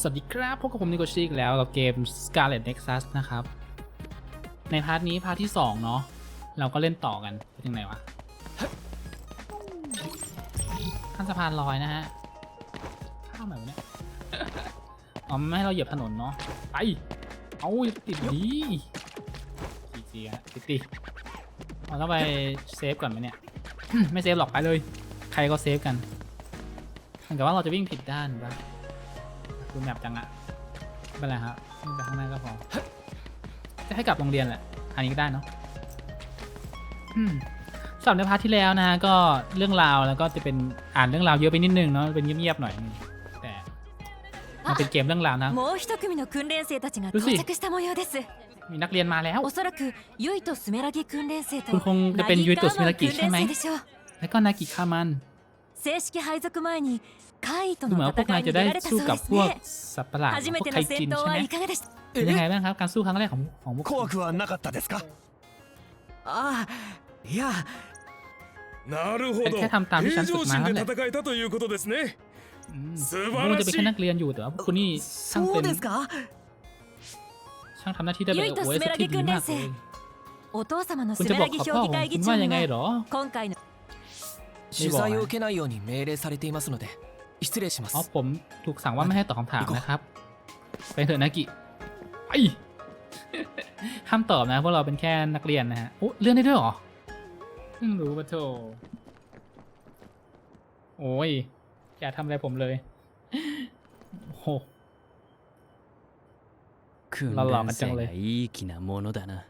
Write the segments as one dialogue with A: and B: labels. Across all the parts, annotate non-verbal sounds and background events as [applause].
A: สวัสดีครับพบกับผมนิโกชิอีกแล้วกับเกม Scarlet Nexus นะครับ ในพาร์ทนี้พาร์ทที่ 2 เนาะเราก็เล่นต่อกันเป็นยังไงวะข้ามสะพานลอยนะฮะข้ามไหนวะเนี่ยอ๋อไม่ให้เราเหยียบถนนเนาะไปเอาอย่าติดดีจีจีอะติดติเราต้องไปเซฟก่อนไหมเนี่ยไม่เซฟหรอกไปเลย ใครก็เซฟกันเหมือนกับว่าเราจะวิ่งผิดด้านปะ ดูแมปจังอะไม่เป็นไรครับไปข้างหน้าก็พอจะให้กลับโรงเรียนแหละ อันนี้ก็ได้เนาะสำหรับในพาร์ทที่แล้วนะฮะก็เรื่องราวแล้วก็จะเป็นอ่านเรื่องราวเยอะไปนิดนึงเนาะเป็นเงียบๆหน่อย แต่มันเป็นเกมเรื่องราวนะ
B: รู้สิ
A: มีนักเรียนมาแล้วคุณคงจะเป็นยุยตุสเมรา
B: กิ
A: ใช่ไหมแล้วก็นากิคามัน
B: 正式配属前にカイと
A: ดูเหมือน
B: の
A: ว่าพวกนา
B: 戦
A: ย
B: いに
A: จะ
B: 出
A: ได้
B: られたそ
A: สู้
B: う
A: กั
B: で
A: บ
B: す
A: พวก
B: ね
A: สัตว์ประหลาด
B: 初め
A: พว
B: て
A: กไค
B: の
A: จิ
B: 戦
A: น
B: 闘
A: ใช่ไหม
B: はいかがでした
A: เป็นยังไงบ้างครับการสู้ครั้งแรกของของพวก
C: 怖くはなかったですか
D: ああいや
C: なるほど
A: แค่ทำตามที่ฉัน
C: 平
A: ฝึก
C: 常
A: มา
C: 心
A: แล้
C: で
A: วแหละ
C: 戦えたということですね
A: อืม
C: 素晴
A: พวก
C: ら
A: มันจะเป็น
C: し
A: แค่
C: い
A: นักเรียนอยู่แต่ว่าพวกคุณนี่ช่าง
D: そう
A: เป็น
D: ですか
A: ช่างทำหน้าที่ได้แบบ
B: ユイと
A: โอ้ย
B: スメ
A: ส
B: ラ
A: กิ
B: ギ
A: ลดี
B: 訓
A: มา
B: 練
A: กเลย
B: 生お父様の
A: คุณ
B: ス
A: จะ
B: メ
A: บอ
B: ラ
A: ก
B: ギ
A: กับ
B: 評
A: พ่อ
B: 議
A: ของ
B: 会
A: คุ
B: 議
A: ณ
B: 長
A: ว่ายังไง
B: が
A: เหรอ
B: 今回の
D: 取材を受けないように命令されていますので 失礼しま
A: อ๋อ
D: す
A: ผมถูกสั่งว่าไม่ให้ตอบคำถามนะครับ ไปเถอะนากิไป ห้ามตอบนะเพราะเราเป็นแค่นักเรียนนะฮะโอ้เลื่อนได้ด้วยเหรอเพิ่งรู้ปะโถโอ้ยอย่าทำอะไรผมเลยโอ้โห
E: 訓
A: ララ
E: 練生
A: ちゃん俺
E: がいい気なものだな。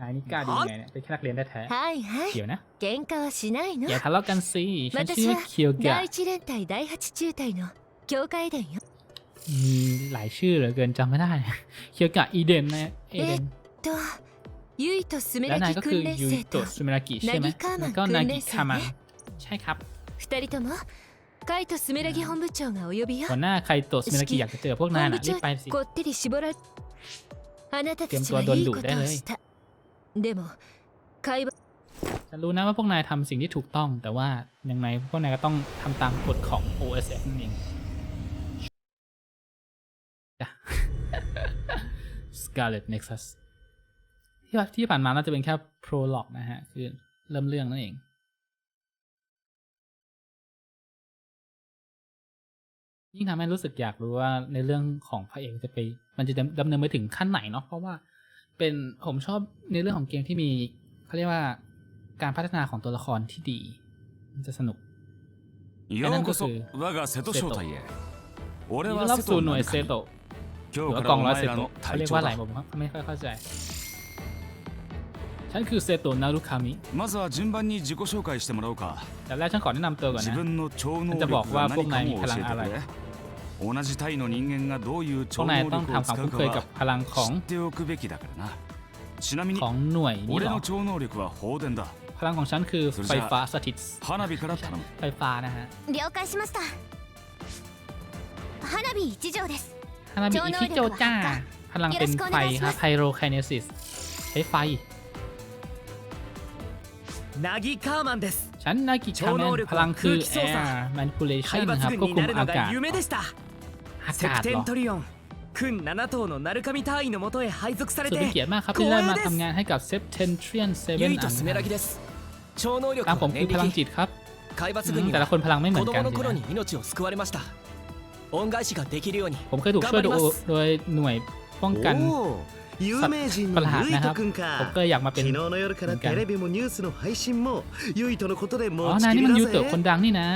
A: นายนี่กล้าดีไงเนี่ยเป็นแค่นักเรียนแท้
B: はいは
A: ๆเดี๋ยวนะ
B: 喧嘩はしないの
A: อย่าทะเลาะกันสิฉันชื่อว่าเคียวกะ
B: 第一連隊第八中隊の境界伝よ
A: มีหลายชื่อเหลือเกินจำไม่ได้ เคียวกะอีเดนนะเอเดน
B: とユイとスメ
A: แล้ว
B: ラ
A: นาย
B: ギ
A: ก็คือ
B: 訓練
A: ยู
B: 生
A: โตะ
B: と
A: ซูมิรากิใช่ไหม
B: ナギカーマン
A: แล้วก็นากิคามัน
B: 訓練生ね
A: ใช่ครับ
B: 二人ともカイとスメラギ本部長がお呼びよ
A: หัวหน้าใครโตะซูมิรากิอยากจะเจอพวกนาย
B: 本部
A: น่ะรีบ
B: 長
A: ไปสิ
B: こってり絞られあなたたち
A: เตรียมตัวโด
B: はい
A: น
B: い
A: ดุ
B: こと
A: ได้เล
B: を
A: ย
B: した でも会話
A: ฉันรู้นะว่าพวกนายทำสิ่งที่ถูกต้อง แต่ว่ายังไงพวกนายก็ต้องทำตามกฎของ OSF นั่นเอง จ้ะ Scarlet Nexus ที่ว่าที่ผ่านมาน่าจะเป็นแค่ prologue นะฮะ คือเริ่มเรื่องนั่นเอง ยิ่งทำให้รู้สึกอยากรู้ว่าในเรื่องของพระเอกจะไป มันจะดำเนินไปถึงขั้นไหนเนาะเพราะว่า เป็นผมชอบในเรื่องของเกมที่มีเขาเรียกว่าการพัฒนาของตัวละครที่ดี มันจะสนุก
F: นั่นก็คือเซโต
A: นี่รอ
F: บ
A: สู่หน่วยเซโตหรือกองร้อยเซโตเขาเรียกว่าอะไรผมไม่ค่อยเข้าใจ ฉันคือเซโตนารุคามิแต่แรกฉันขอแนะนำตัวก่อนนะฉันจะบอกว่าพวกนายมีพลังอะไร
F: 同じ隊の人間がどういう
A: พว
F: 超
A: กนาย
F: 能
A: ต้อง
F: 力を
A: ทำความ
F: 使
A: คุ้
F: うん
A: เคยกับ
F: か
A: พลังของ
F: は知っておくべきだからなちなみに
A: ของหน่วยนี่
F: 俺
A: เหรอ
F: の超能力は放電だ
A: พลังของฉันคือไฟฟ้าสถิต
F: 花火から頼む
A: ไฟฟ้านะฮะ
B: 了解しました花火一条です
A: ฮานาบิอิคิโจจ้า พลังเป็นไฟครับไพโรไคเนซิสใช้ไฟ
D: ナギカーマンです
A: ฉันนากิคาแมนพลังคือ air manipulation
D: 海
A: นะครับ
D: 抜
A: ควบ
D: 軍に
A: คุม
D: なる
A: อา
D: の
A: กา
D: が
A: ศ
D: 夢でした
A: อา
D: セ
A: กาศ
D: プテ
A: เหรอ
D: ントリオン訓7頭のナルカミ隊員のもとへ配属され
A: สุดเป็น
D: て
A: เกียรติมากครับที่ได้มาทำงานให้กับ Septentrion 7
D: ユイ
A: อั
D: と
A: น
D: スメラギです超能力
A: ตามผ
D: は
A: มคือ
D: 念
A: พลัง
D: 力
A: จิตครับ
D: 海抜
A: อื
D: 軍
A: ม
D: に
A: แต่ละ
D: は
A: คนพลังไม่เหมือ
D: 子
A: นกัน
D: 供の
A: สิ
D: 頃
A: นะ
D: に命を救われました恩返しができるように
A: ผมเคยถูกช่วยโดยโดยหน่วยป้องกัน
C: おお有名人のユイト君
A: ผม
C: か
A: ก็เลยอยากมาเป็น
C: 昨日の夜からテレビもニュースの配信もユイトのことで
A: อ๋
C: 持
A: อ
C: ち
A: นาย
C: き
A: นี่
C: り
A: มัน
C: だ
A: ยูโตะ
C: ぜ
A: คนดังนี่นะ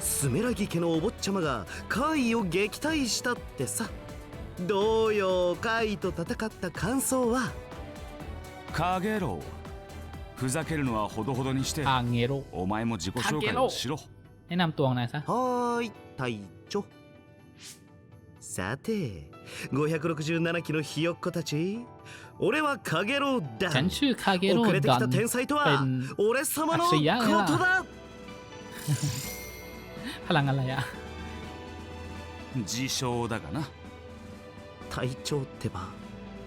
C: スメラギ家のお坊ちゃまがカイを撃退したってさどうよカイと戦った感想は
F: カゲロウふざけるのはほどほどにして
A: อาเงโร
F: お前も自己紹介をしろ
A: แนะนำตัวของนายซะ
C: はーい隊長さて567期のひよっこたち俺はカゲロウだ
A: ฉันชื่อคาเกโร
C: 遅れて
A: ด
C: き
A: อน
C: た天才と
A: เป็
C: は
A: น
C: 俺様のこ
A: あ違うな
C: とだ
A: พ [laughs] ลังอะไรอะ
F: 自称だがな
C: 隊長ってば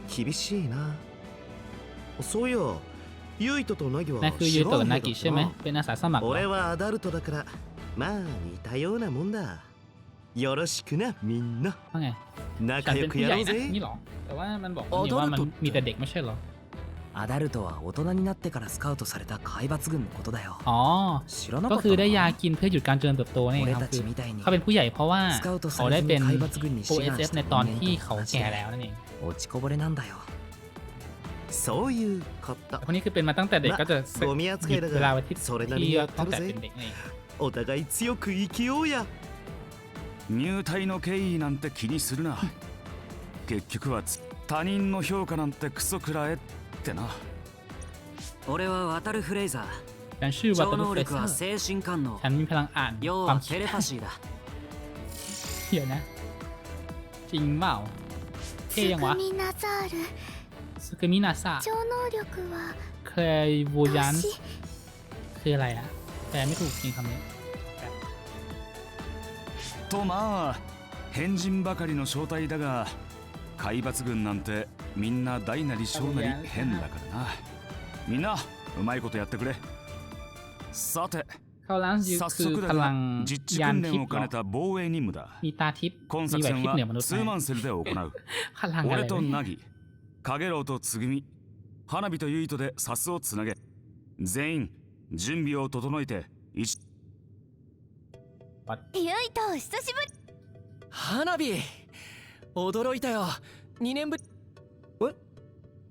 C: 厳しいなそういやユイトとナギは
A: นั่นคือยู
C: 知
A: โตะ
C: ら
A: กับ
C: な
A: นาย กิ
C: だ
A: ใช่ไหม
C: な
A: เป็นอาสาสมัครเหรอ
C: 俺はアダルトだからまあ似たようなもんだ よろしくなみんな
A: ว่าไง ฉั
C: 仲
A: นเป็
C: 良
A: น
C: く
A: ผู้
C: や
A: ใหญ่
C: ろう
A: นะ
C: ぜ
A: นี่หรอ แต่
G: アダルトは大人になってからスカウトされた海抜軍のことだよ
A: อ๋อ
G: 知らな
A: ก็
G: かった
A: คือได้ยา
G: の
A: กินเพื่อหยุดการเจริญเติบโตนี่เอง
G: 俺
A: ครับ
G: た
A: คือ
G: ちみたいに
A: เขาเป็นผู้ใหญ่เพราะว่า
G: スカウト
A: เขา
G: さ
A: ได้
G: れず
A: เป็น
G: に海抜軍に志願
A: OSF
G: した
A: ใน
G: 人
A: ตอน
G: 間
A: ที่
G: と
A: เขา
G: 同じ
A: แก่
G: で
A: แล้วนั่นเอง
G: 落ちこぼれなんだよ
C: そういうこと
A: แต่คนนี้คือเป็นมาตั้งแต่เด็กก็จะสึก
C: ゴミ
A: ห
C: 扱
A: ยุ
C: い
A: ด
C: だ
A: เวลา
C: が
A: ไว้ที่
C: それなり
A: ที่
C: にやって
A: ตั้ง
C: る
A: แต่
C: ぜ
A: เป็นเด็กนี่
C: お互い強く生きようや
F: 入隊の経緯なんて気にするな結局はつ他人の評価なんてクソくらえっ てな
G: 俺はワタル・フレイザ
A: ฉันชื่อ
G: ー
A: วัต
G: 超
A: เตอร์
G: 能
A: เฟส
G: 力は精神感能
A: ฉันมีพลังอ่าน
G: 要
A: ความ
G: は
A: คิด
G: テレパシーだ
A: เดี๋ยวนะ จริงเปล่าเท่ยังวะ
B: スクミナザール
A: สกมินาซา
B: 超能力は
A: เคยบูยัน
B: 投資
A: คืออะไรอะแปลไม่ถูกจริงคำนี้
F: とまあ変人ばかりの正体だが海抜軍なんて みんな大なり小なり変だからな。みんなうまいことやってくれ。さて早速だが実地訓練を兼ねた防衛任務だ。今作戦はツーマンセルで行う。[laughs] 俺とナギ影郎とつぐみ花火とユイトでサスをつなげ。全員準備を整えて一
B: ユイト久しぶり。
D: 花火驚いたよ。2年ぶり。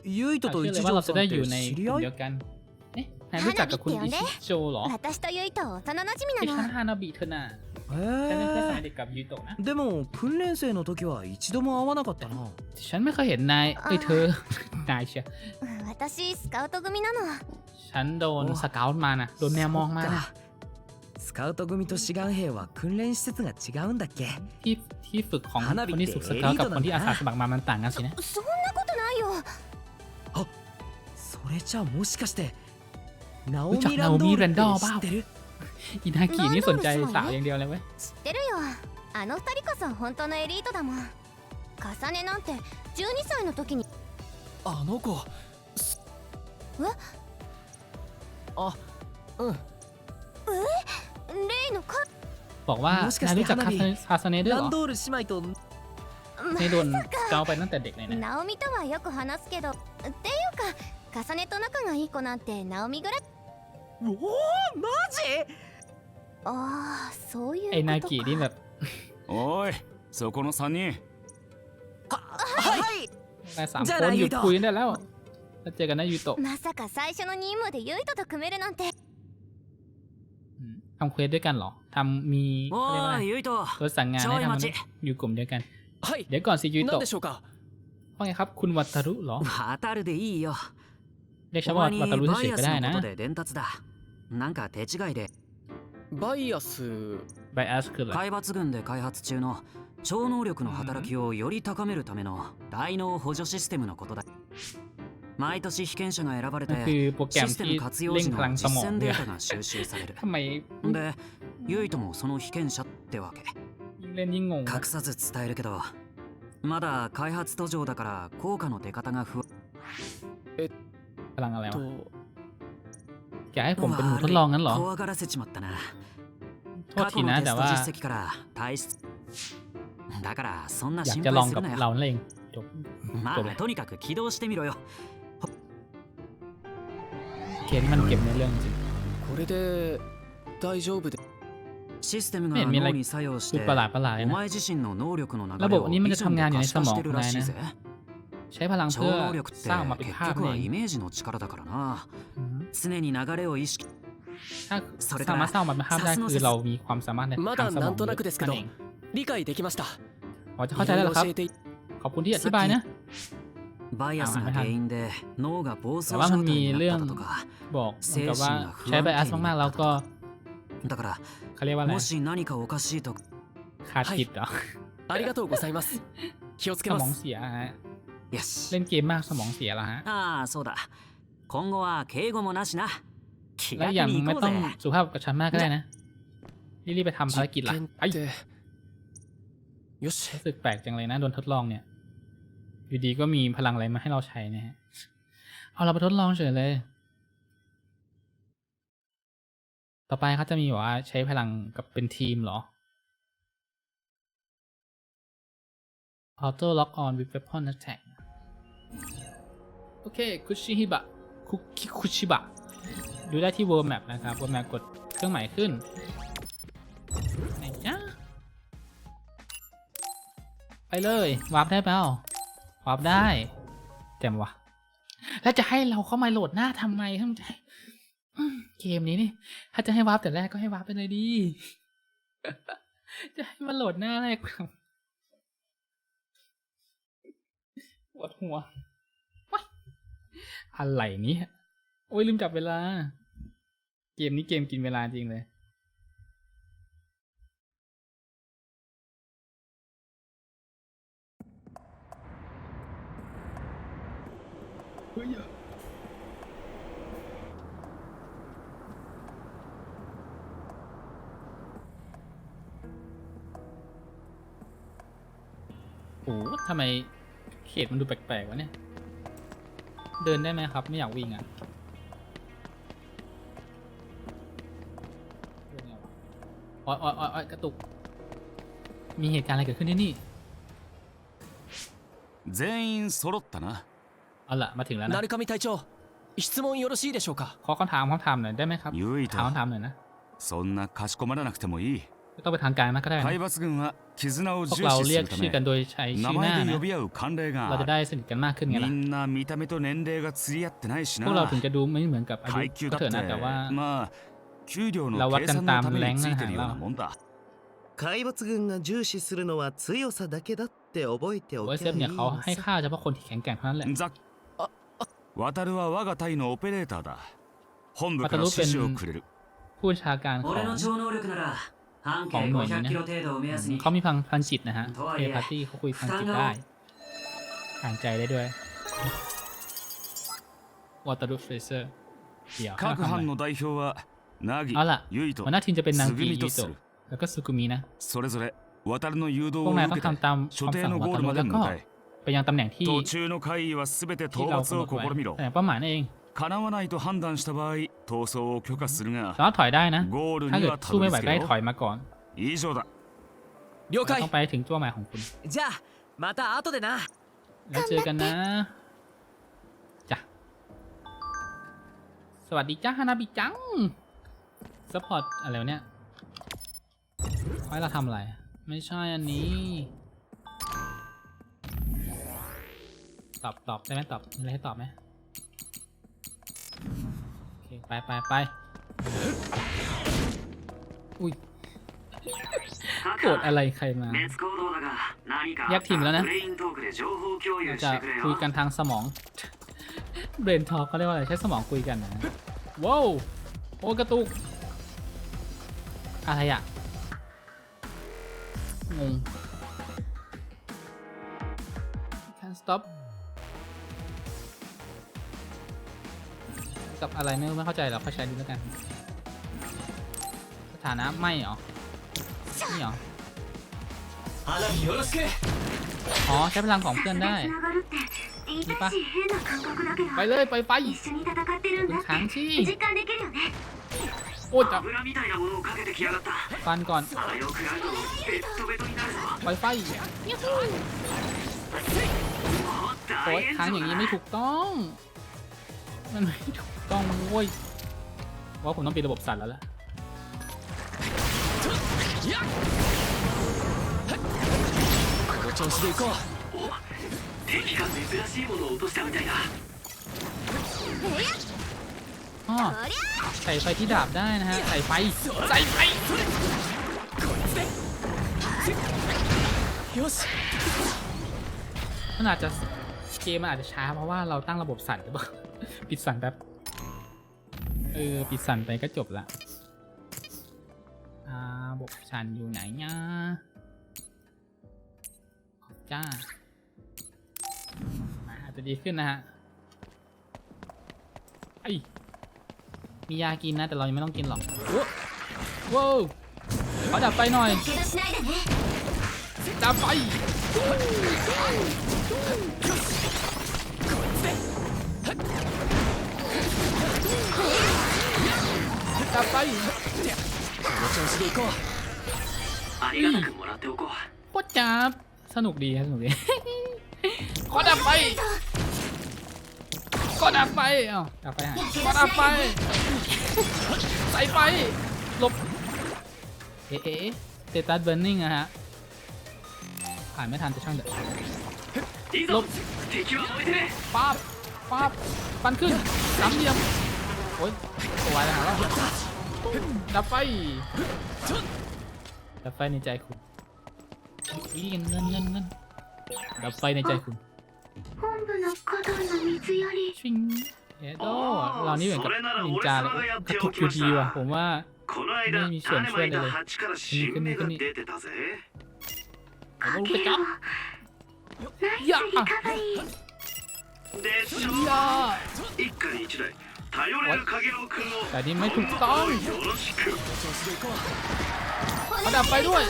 G: ユイトと
A: เชื่อเล
G: 一
A: ยว่าเรา
G: 条
A: จะ
G: さん
A: ได้
G: っ
A: อยู่
G: て
A: ใน
G: 知
A: ก
G: り
A: ลุ่ม
G: 合
A: เดี
G: い
A: ยวกันเอ๊ะนายรู้จักกับคุณอิชิโจเหรอ
B: 私とユイと幼馴染
A: ไอ้
B: な
A: ข้า
B: の
A: ฮานาบิเธอน่ะ
G: へ
A: ฉันเป็นเพื่อนสมัย
G: え
A: เด็กกับยูโตะนะ
G: でも訓練生の時は一度も会わなかったな
A: ฉันไม่เคยเห็นนายไอ้ยเธอ นายเชียว
B: 私スカウト組なの
A: ฉันโดนสเกลมานะโดนแมวมองมานะ
G: スカウト組と志願兵は訓練施設が違うんだっけ
A: ที่ที่ฝึกของ
G: ฮานาบิ
A: คนที่ฝึกสเกลกับคนที่อาสาสมัครมามันต่างกันสินะ
B: そんなことないよ
G: そ れじゃあもしかしてナオミ・ランドール知ってる？
A: イナキนี่สนใจ
B: 知ってるよ。あの二人こそ本当のエリートだもん。重ねなんて歳の時に。
D: あの子
B: え？
D: あうん。
A: え？レ
G: イのか？と
B: はよく話すけどってい重ねと仲がいい子なんてナオミぐらい
G: おおマジ
B: ああそういう
A: ไอ้นา
B: こと
A: กินี่
B: か
A: แบบ
F: おいそこの3人
G: はい
A: นายสาม
G: じゃあ
A: คน
G: นาย
A: หยุด
G: ยูโตะ
A: คุยได้แล้วแล้วเจอกันนะยูโตะ
B: まさか最初の任務でユイトと組めるなんて
A: อืมทำเควสด้วยกันเหรอทำมีเขาเรียกว่าอะไร
G: おいユイト
A: ตัวสั่งงานให้ทำมัน
G: ちょい待ち
A: อยู่กลุ่มเดียวกัน
D: はい
A: เดี๋ยวก่อนสิยู
D: 何
A: โตะ
D: でしょうか
A: ว่าไงครับ คุณวัตารุเหรอ
G: ワタルでいいよ
A: เรียกฉัน
G: お
A: ว่า
G: 前に
A: วัตารุ
G: バ
A: เฉ
G: イ
A: ย
G: ア
A: ๆก็
G: ス
A: ได้
G: の
A: นะ
G: ことで伝達だなんか手違いで
D: バイアス
A: ไบอัสคืออะไร
G: 海抜軍で開発中の超能力の働きをより高めるための大脳補助システムのことだ毎年被験者が選ばれ
A: มันคื
G: て
A: อโปรแกรม
G: システ
A: ที่
G: ム活用
A: เร่ง
G: 時
A: พลัง
G: の
A: ส
G: 実
A: มอง
G: 践
A: เนี่
G: デ
A: ย
G: ータが収集される
A: ท[laughs] ำไม
G: でユイトもその被験者ってわけ
A: ยิ่งเล่นยิ่งงง
G: 隠さず伝えるけどまだ開発途上だから効果の出方が不安
A: พลังอะไรวะ
D: と
A: แกให้ผมเป็นหนูทดลองงั้นเหรอ
G: 怖がらせちまったな
A: โทษ
G: 過
A: ที
G: 去
A: นะ
G: のテ
A: แต่
G: スト
A: ว่า
G: 実績から体質だからそんな
A: อยาก
G: 心
A: จะลอง
G: 配す
A: กั
G: る
A: บ
G: なよ
A: เรานั่นเองจบ
G: ま
A: どれ
G: あとにかく起動してみろよ
A: เคนมันเก็บในเรื่องจริง
D: これで大丈夫で
G: システム
A: ねみんな
G: が脳に作用し
A: ดู
G: て
A: ประหลาดประหลาดเลย
G: お
A: นะ
G: 前自身の能力の流
A: ระ
G: れ
A: บบ
G: を
A: อันนี้มัน
G: ビ
A: จะ
G: ジョン
A: ทำ
G: で
A: งานอยู่
G: 可
A: ใน
G: 視
A: ส
G: 化
A: ม
G: し
A: อง
G: てる
A: ของ
G: ら
A: นาย
G: しい
A: นะ
G: ぜ
A: ใช้พลัง
G: 超
A: เพื่อ
G: 能力って
A: สร้างออกมาเป็น
G: 結
A: ภาพ
G: 局
A: นี่
G: は
A: เอง
G: イメージの力だからな
A: อืม
G: 常に流れを意識
A: ถ้า
G: それ
A: สา
G: から
A: มารถสร้างออกมาเป็นภาพได้
G: さすの
A: คือเรามีความสามารถใน
D: ま
A: ทาง
D: だ
A: สม
D: な
A: อง
D: んとなくですけど
A: นั่นเอง
D: 理解できました
A: พอจะ
D: い
A: เข้าใจ
D: ろ
A: ได้
D: い
A: แล้ว
D: ろ
A: ครับ
D: 教えてい
A: ขอบคุณที่อธิบายนะ
G: バイアスが原因で脳が暴走
A: แต่ว่ามัน
G: 状態
A: มี
G: になっ
A: เรื่
G: た
A: อง
G: だとか
A: บอกเหมือนกับว่าใช้ไบอัสมากๆแล้วก็
G: だから
A: เขาเรียกว่าอะไร
G: もし何かおかしいと
A: ขาดจิตเหรอ
D: ありがとうございます気をつけ
A: ส
D: ま
A: มอง
D: す
A: เสียฮะ
G: よし
A: เล่นเกมมากสมองเสียแล้วฮะ
G: ああそうだ今後は敬語もなしな気
A: และ
G: 楽
A: อย่าง
G: に行
A: ไม่
G: こう
A: ต้อง
G: ぜ
A: สุภาพกับฉันมากก็ได้นะรีบๆไปทำภารกิจ
D: 実
A: ละ
D: 験
A: ไอ้
D: ってよし
A: รู้สึกแปลกจังเลยนะโดนทดลองเนี่ย อยู่ดีก็มีพลังอะไรมาให้เราใช้นะฮะ เอาเราไปทดลองเฉยเลย ต่อไปเขาจะมีแบบว่าใช้พลังกับเป็นทีมเหรอ auto lock on with weapon attack โอเคคุชิฮิบะคุคิคุชิบะดูได้ที่ world map นะครับ world map กดเครื่องหมายขึ้นไหนจ้าไปเลยวาร์ปได้เปล่าวาร์ปได้แจ่มวะแล้วจะให้เราเข้ามาโหลดหน้าทำไมท่านใจเกมนี้นี่ ถ้าจะให้วาร์ปแต่แรกก็ให้วาร์ปไปเลยดี จะให้มาโหลดหน้าแรก วดหัวว้ายอะไรเนี่ยโอ้ยลืมจับเวลา เกมนี้เกมกินเวลาจริงเลยโอ้โหทำไม เขตมันดูแปลกๆวะเนี่ย เดินได้ไหมครับ ไม่อยากวิ่งอ่ะเดินไงวะโอ๊ยโอ๊ยโอ๊ยโอ๊ยกระตุก มีเหตุการณ์อะไรเกิดขึ้นที่นี่
F: 全員揃ったな
A: เอาละมาถึงแล้วนะ
D: 鳴神隊長質問よろしいでしょうか
A: ขอคำถามคำถามหน่อยได้ไหมครับ
F: ユイ
A: ถาม
F: と
A: คำถามหน่อยนะ
F: そんなかしこまらなくてもいい
A: ไม่ต้องไปทางการมากก็ได้นะ
F: 海抜軍は絆を
A: พวก
F: 重
A: เรา
F: 視
A: เรี
F: す
A: ยก
F: るた
A: ชื่อกัน
F: め
A: โดยใช้
F: 名
A: ชื่อหน้า
F: 前で
A: นะ
F: 呼び合う慣例
A: เรา
F: があ
A: จะ
F: る
A: ได้สนิทกันมากขึ้นไง
F: み
A: ล่ะ
F: んな見た目と年齢が釣り合ってないし
A: พวกเรา
F: な
A: ถึงจะดูไม่เหมือนกับอายุ
F: 階級
A: ก็
F: だっ
A: เถอะ
F: て
A: นะแต่ว่า
F: まあ給料の
A: เราวัด
F: 計
A: กัน
F: 算の
A: ตาม
F: ため
A: แรง
F: につ
A: นะ
F: いて
A: ฮะ
F: るよう
A: เรา
F: なもんだ
C: 海抜軍が重視するのは強さだけだって覚えてお
A: โอ
C: き
A: เซ
C: ゃい
A: ฟเนี่ย
C: い
A: เขาให้
C: のさ
A: ค่าเฉพาะคนที่แข็งแกร่งเท่านั้นแหละ
F: ザッ渡るは我が隊のオペレーターだ本部から
A: 渡る
F: 指示をくれる
A: ผู้บัญชาการของ ของหน่วยนี้นะเขามีพังพันจิตนะฮะเอพาร์ตี้เขาคุยพันจิตได้อ่างใจได้ด้วยวอเตอร์ลูฟเฟเซอร์เดี๋ยวข้าทำอะไรเอาล่ะหัวหน้าทีมจะเป็นนางกียูโตะแล้วก็สุกุมินะพวกนายต้องทำตามคำสั่งของว
F: อ
A: ตา
F: รุ
A: แล้วก็ไปยังตำแหน่งที่ที่เรากำหแต่เป้าหมายนั่นเอง
F: 叶わないと判断した場合逃走を許可する
A: สา
F: が
A: มารถถอยได้นะ
F: ゴール
A: ถ้า
F: に
A: เกิด
F: はた
A: สู้
F: ど
A: ไม่
F: り
A: ไหว
F: 着
A: ก็
F: け
A: ให้
F: ろ
A: ถอยมาก่อน
F: 以上だ
D: 了
A: ต้
D: 解
A: องไปถึงเป้าหมายของคุณ
D: じゃあまた後でな
A: แล้วเจอกันนะ จ้ะ สวัสดีจ้าฮานาบิจังซัพพอร์ตอะไรวะเนี่ยให้เราทำอะไร ไม่ใช่อันนี้ ตอบตอบได้ไหมตอบมีอะไรให้ตอบไหมโอเค ไปไปไปอุ้ยโกรธอะไรใครมา
G: ยักทีมแล้วนะ
A: จะคุยกันทางสมอง เบรนทอล์กเขาเรียกว่าอะไร ใช้สมองคุยกันนะว้าวโอ้กระตุก อะไรอะงง กับอะไรไม่รู้ไม่เข้าใจหรอกเข้าใจดูแล้วกัน สถานะไม่เหรอนี่เหรออ๋อใช้พลังของเพื่อนได้
B: ไปปะ
A: ไปเลยไปไค้าง
B: ชี้
A: โอ้จับฟันก่อน
G: ไป
A: ไฟโอ้ยค้างอย่างนี้ไม่ถูกต้อง มันไม่ถูก ต้องเว้ยว่าผมต้องปิดระบบสั่นแล้วล่ะ
D: この調子で行こう
G: 敵が珍しいものを落としたみたいだ
A: อ๋อ
B: こりゃ
A: ใส่ไฟที่ดาบได้นะฮะ ใส่ไฟ ใส่ไฟ
D: よし
A: มันอาจจะเกมมันอาจจะช้าเพราะว่าเราตั้งระบบสั่นหรือเปล่า ปิดสั่นแป๊บ เออ ปิดสันไปก็จบละอ่าบกสันอยู่ไหนเนี่ยจ้า อาจจะดีขึ้นนะฮะไอมียากินนะ แต่เรายังไม่ต้องกินหรอกว้าวขอดับไฟหน่อย ดับไฟเดับไฟ
D: この調子で行こう
G: ありがたくもらっておこう
A: โคตรจับ สนุกดีครับสนุกดี ขอดับไฟขอดับไฟเอ้าดับไฟหายขอดับไฟ ใส่ไฟหลบ เอ๊ะเอ๊ะเตตัสเบอร์นิ่งอะฮะ ผ่านไม่ทันจะช่างเด็ดหลบป๊าบป๊าบปันขึ้นสามเหลี่ยม โอ้ยตัวอะไรหาแล้วดับไฟ ดับไฟในใจคุณวิ่งเงินเงินเงินดับไฟในใจคุณ
B: 本部の古道の水より
A: ชิงเอโดเรานี่เหมือนกับนินจาเลยกระตุกอยู่ดีว่ะผมว่า
C: この間
A: ねミッション
C: 種まいた
A: そうだね
C: 鉢から新芽が出てたぜ
A: โอ้โหกระจับยา
B: リカバリー
C: でしょ
A: ยา
C: 一家に一台頼れる影郎くんを
A: แต่นี่ไม่ถูกต้องเขาดับไปด้วย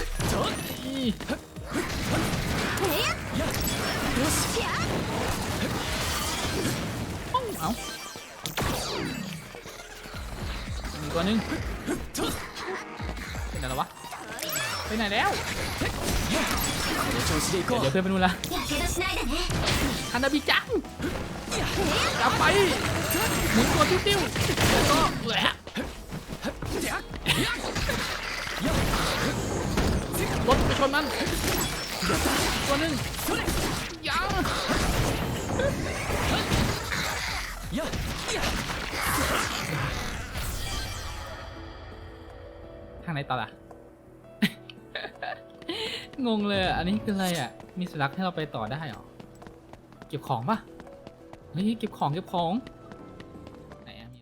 A: เอาอีกตัวนึงไปไหนแล้ววะ ไปไหนแล้ว เดี๋ยวเพื่อนไปนู่นละ
B: อัน
A: ดาบิจังกลับไป หมุนตัวติ้วๆแล้วก็แหวะรถไปชนมันตัวหนึ่งยังทางไหนต่อล่ะ งงเลยอันนี้คืออะไรอะ มีสลักให้เราไปต่อได้หรอ เก็บของปะเฮ้ยเก็บของเก็บของ